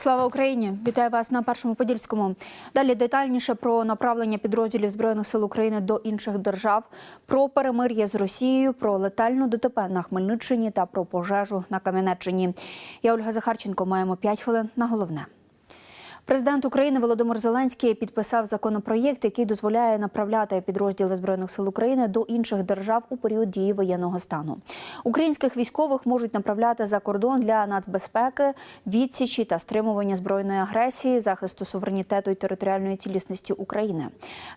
Слава Україні! Вітаю вас на першому подільському. Далі детальніше про направлення підрозділів збройних сил України до інших держав, про перемир'я з Росією, про летальну ДТП на Хмельниччині та про пожежу на Кам'янеччині. Я Ольга Захарченко. Маємо 5 хвилин на головне. Президент України Володимир Зеленський підписав законопроєкт, який дозволяє направляти підрозділи збройних сил України до інших держав у період дії воєнного стану. Українських військових можуть направляти за кордон для нацбезпеки, відсічі та стримування збройної агресії, захисту суверенітету і територіальної цілісності України.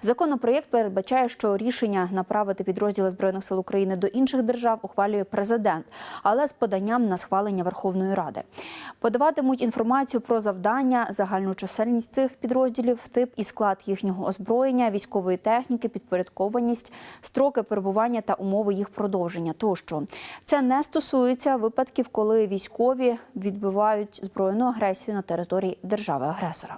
Законопроєкт передбачає, що рішення направити підрозділи збройних сил України до інших держав ухвалює президент, але з поданням на схвалення Верховної Ради. Подаватимуть інформацію про завдання, загальну чисельність цих підрозділів, тип і склад їхнього озброєння, військової техніки, підпорядкованість, строки перебування та умови їх продовження. Тощо це не стосується випадків, коли військові відбивають збройну агресію на території держави-агресора.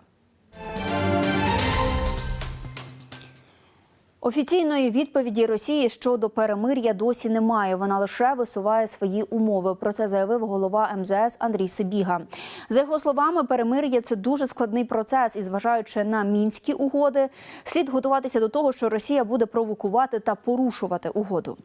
Офіційної відповіді Росії щодо перемир'я досі немає. Вона лише висуває свої умови. Про це заявив голова МЗС Андрій Сибіга. За його словами, перемир'я це дуже складний процес, і зважаючи на мінські угоди, слід готуватися до того, що Росія буде провокувати та порушувати угоду.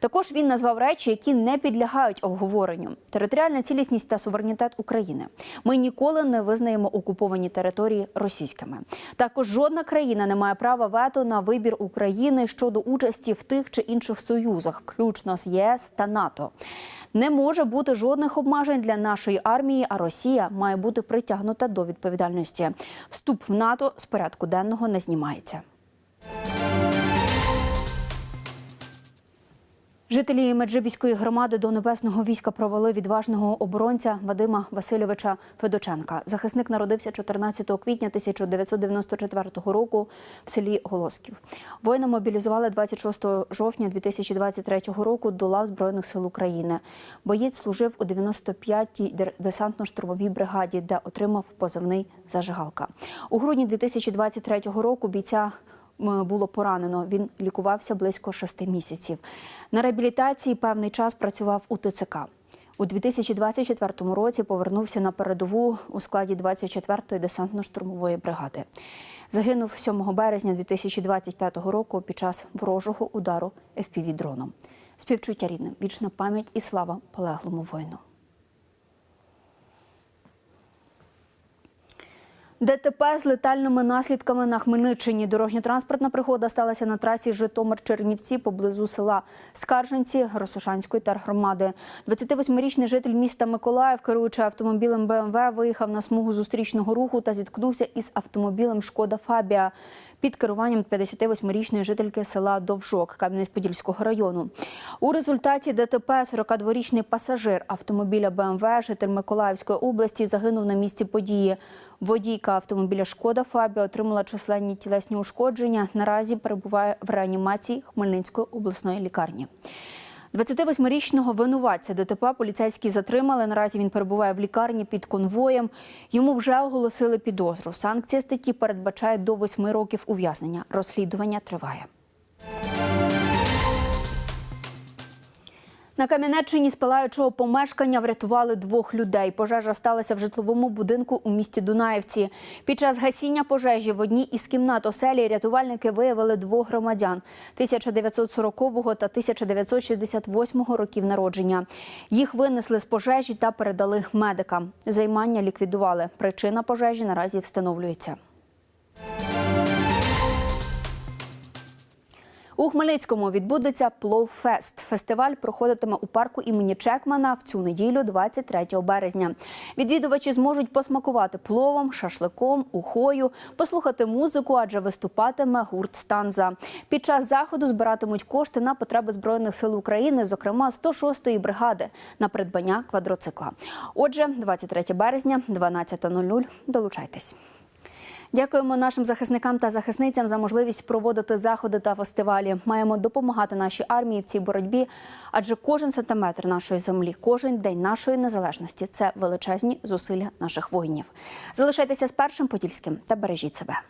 Також він назвав речі, які не підлягають обговоренню: територіальна цілісність та суверенітет України. Ми ніколи не визнаємо окуповані території російськими. Також жодна країна не має права вето на вибір України. України щодо участі в тих чи інших союзах, включно з ЄС та НАТО. Не може бути жодних обмежень для нашої армії, а Росія має бути притягнута до відповідальності. Вступ в НАТО з порядку денного не знімається. Жителі Меджибіської громади до небесного війська провели відважного оборонця Вадима Васильовича Федоченка. Захисник народився 14 квітня 1994 року в селі Голосків. Воїна мобілізували 26 жовтня 2023 року до лав Збройних сил України. Боєць служив у 95-й десантно-штурмовій бригаді, де отримав позивний зажигалка. У грудні 2023 року бійця було поранено. Він лікувався близько шести місяців. На реабілітації певний час працював у ТЦК. У 2024 році повернувся на передову у складі 24-ї десантно-штурмової бригади. Загинув 7 березня 2025 року під час ворожого удару ФПВ-дроном. Співчуття рідним, вічна пам'ять і слава полеглому воїну. ДТП з летальними наслідками на Хмельниччині. Дорожньо-транспортна пригода сталася на трасі Житомир-Чернівці поблизу села Скарженці Росошанської тергромади. 28-річний житель міста Миколаїв, керуючи автомобілем БМВ, виїхав на смугу зустрічного руху та зіткнувся із автомобілем Шкода Фабія під керуванням 58-річної жительки села Довжок Кам'янець-Подільського району. У результаті ДТП 42-річний пасажир автомобіля БМВ, житель Миколаївської області, загинув на місці події. Водійка автомобіля Шкода Фабія отримала численні тілесні ушкодження. Наразі перебуває в реанімації Хмельницької обласної лікарні. 28-річного винуватця ДТП поліцейські затримали. Наразі він перебуває в лікарні під конвоєм. Йому вже оголосили підозру. Санкція статті передбачає до 8 років ув'язнення. Розслідування триває. На Кам'янеччині з палаючого помешкання врятували двох людей. Пожежа сталася в житловому будинку у місті Дунаївці. Під час гасіння пожежі в одній із кімнат оселі рятувальники виявили двох громадян 1940 та 1968 років народження. Їх винесли з пожежі та передали медикам. Займання ліквідували. Причина пожежі наразі встановлюється. У Хмельницькому відбудеться Пловфест. Фестиваль проходитиме у парку імені Чекмана в цю неділю, 23 березня. Відвідувачі зможуть посмакувати пловом, шашликом, ухою, послухати музику, адже виступатиме гурт Станза. Під час заходу збиратимуть кошти на потреби збройних сил України, зокрема 106-ї бригади, на придбання квадроцикла. Отже, 23 березня, 12.00. Долучайтесь. Дякуємо нашим захисникам та захисницям за можливість проводити заходи та фестивалі. Маємо допомагати нашій армії в цій боротьбі, адже кожен сантиметр нашої землі, кожен день нашої незалежності це величезні зусилля наших воїнів. Залишайтеся з першим подільським та бережіть себе.